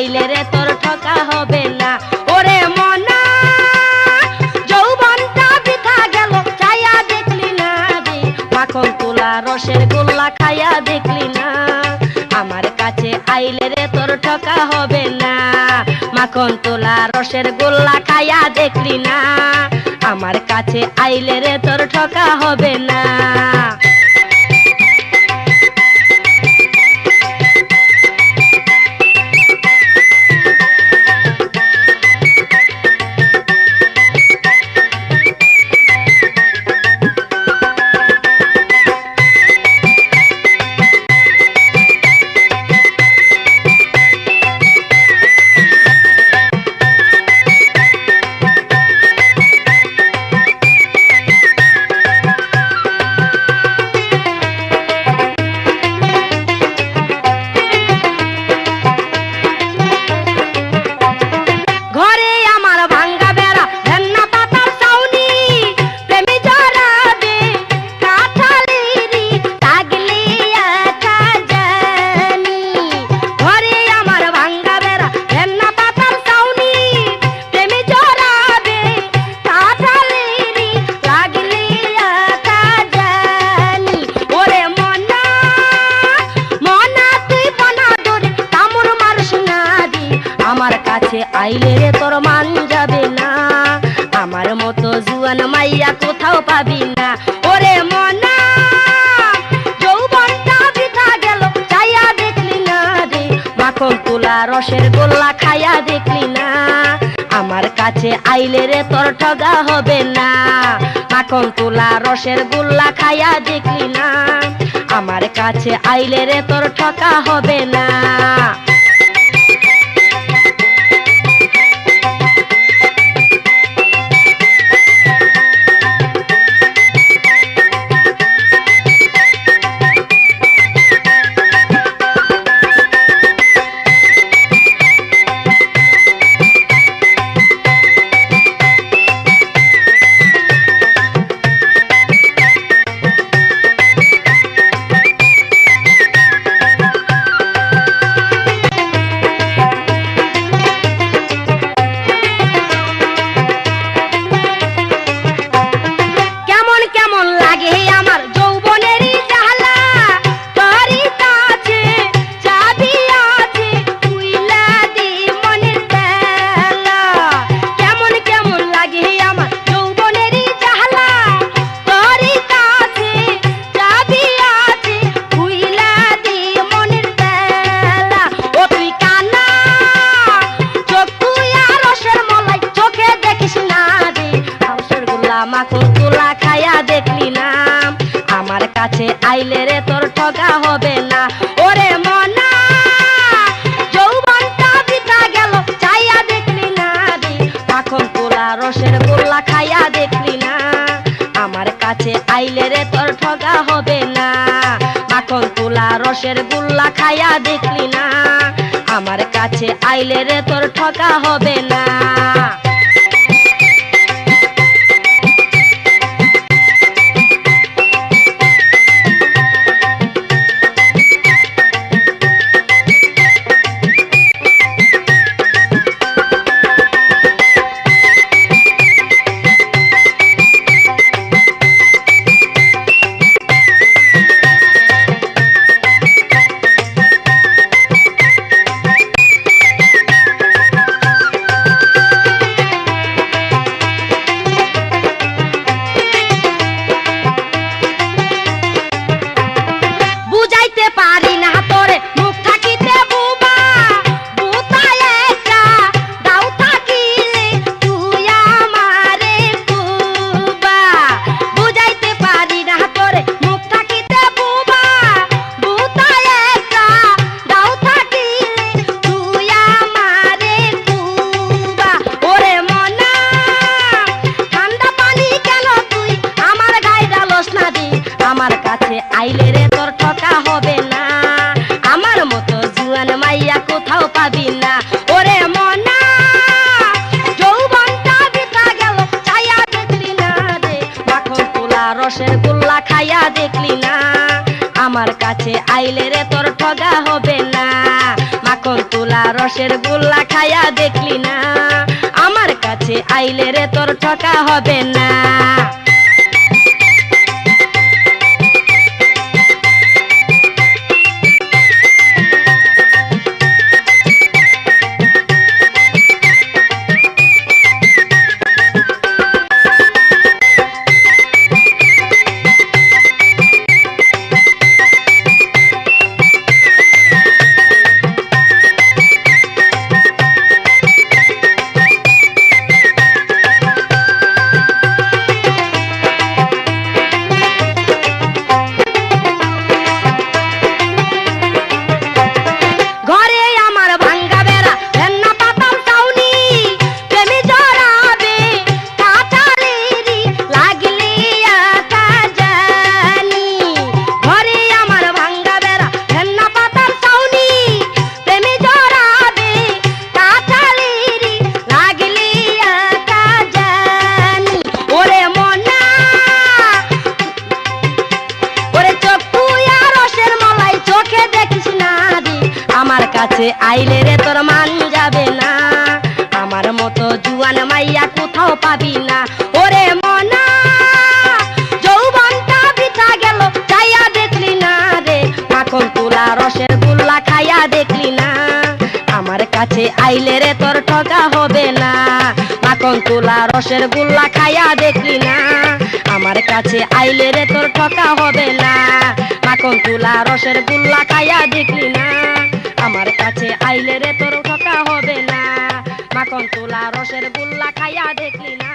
আইলে রে তোর ঠকা হবে না। ওরে মনা, যৌবনটা বৃথা গেল চাইয়া দেখলি না রে মাখন তোলা রসের গোল্লা খাইয়া দেখলি না। আমার কাছে আইলে রে তোর ঠকা হবে না। মাখন তোলা রসের গোল্লা খাইয়া দেখলি না। আমার কাছে আইলে রে তোর ঠকা হবে না। কাছে আইলে রে তোর মান যাবে না। আমার মতো জুয়ান মাইয়া কোথাও পাবি না। ওরে মনা তোলা রসের গোল্লা খাইয়া দেখলি না। আমার কাছে আইলে রে তোর ঠগা হবে না। মাখন তোলা রসের গোল্লা খাইয়া দেখলি না। আমার কাছে আইলে রে তোর ঠকা হবে না। আইলে রে তোর ঠগা হবে না। ওরে মনা, যৌবনটা বিতা গেল চাইয়া দেখলি না রে। মাখন তুলা রসের গোল্লা খাইয়া দেখলি না। আমার কাছে আইলে রে তোর ঠগা হবে না। মাখন তুলা রসের গুল্লা খাইয়া দেখলি না। আমার কাছে আইলে রে তোর ঠকা হবে না। রসের গোল্লা খাইয়া দেখলি না। আমার কাছে আইলে রে তোর ঠগা হবে না। মাখন তুলা রসের গুল্লা খাইয়া দেখলি না। আমার কাছে আইলে রে তোর ঠকা হবে না। কাছে আইলে রে তোর মান যাবে না। আমার মতো জুয়ান মাইয়া কোথাও পাবি না। ওরে মনা, যৌবনটা বিতা গেল চাইয়া দেখলি না রে। মাখন তুলা রসের গুল্লা খাইয়া দেখলি না। আমার কাছে আইলে রে তোর ঠকা হবে না। মাখন তুলা রসের গুল্লা খাইয়া দেখলি না। আমার কাছে আইলে রে তোর ঠকা হবে না। মাখন তুলা রসের গুল্লা খাইয়া দেখলি না। আমার কাছে আইলে রে তোর ঠকা হবে না। মাখন তোলা রসের গুল্লা খাইয়া দেখলি না।